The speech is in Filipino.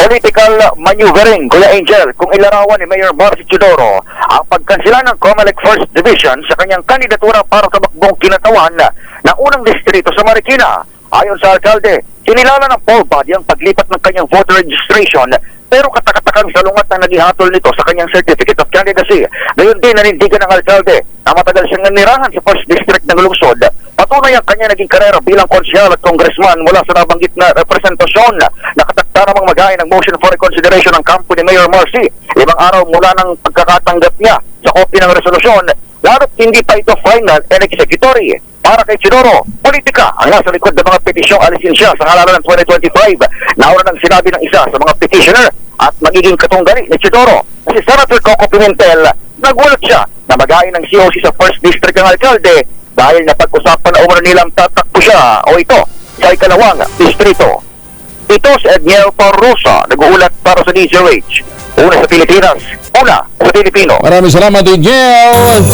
political maneuvering, Kuya Angel, kung ilarawan ni Mayor Marcy Chidoro ang pagkansila ng Comelec First Division sa kanyang kandidatura para sa bakbong kinatawan ng unang distrito sa Marikina. Ayon sa alkalde, kinilala ng poll body ang paglipat ng kanyang voter registration pero katakatakang salungat na nagihatol nito sa kanyang certificate of candidacy. Gayon din nanindigan ng alkalde na matagal siyang nanirahan sa first district ng lungsod. Patunay ang kanya naging karera bilang konsyal at congressman mula sa nabanggit na representasyon. Nakatakta namang magaya ng motion for reconsideration ng kampo ni Mayor Marcy. Ibang araw mula ng pagkakatanggap niya sa kopya ng resolusyon, lalo't hindi pa ito final and executory. Para kay Chidoro, politika ang nasa likod ng mga petisyong alisin siya sa halalan ng 2025. Nauna nang sinabi ng isa sa mga petitioner at magiging katunggali ni Chidoro na si Senator Coco Pimentel nagulat siya na magayin ng COC sa first district ng alkalde dahil napag-usapan na umano nilang tatakbo siya o ito sa ikalawang distrito. Ito si Edniel Parrosa, nag-uulat para sa DZRH. Una sa Pilipinas, una sa Pilipino. Maraming salamat, Angel.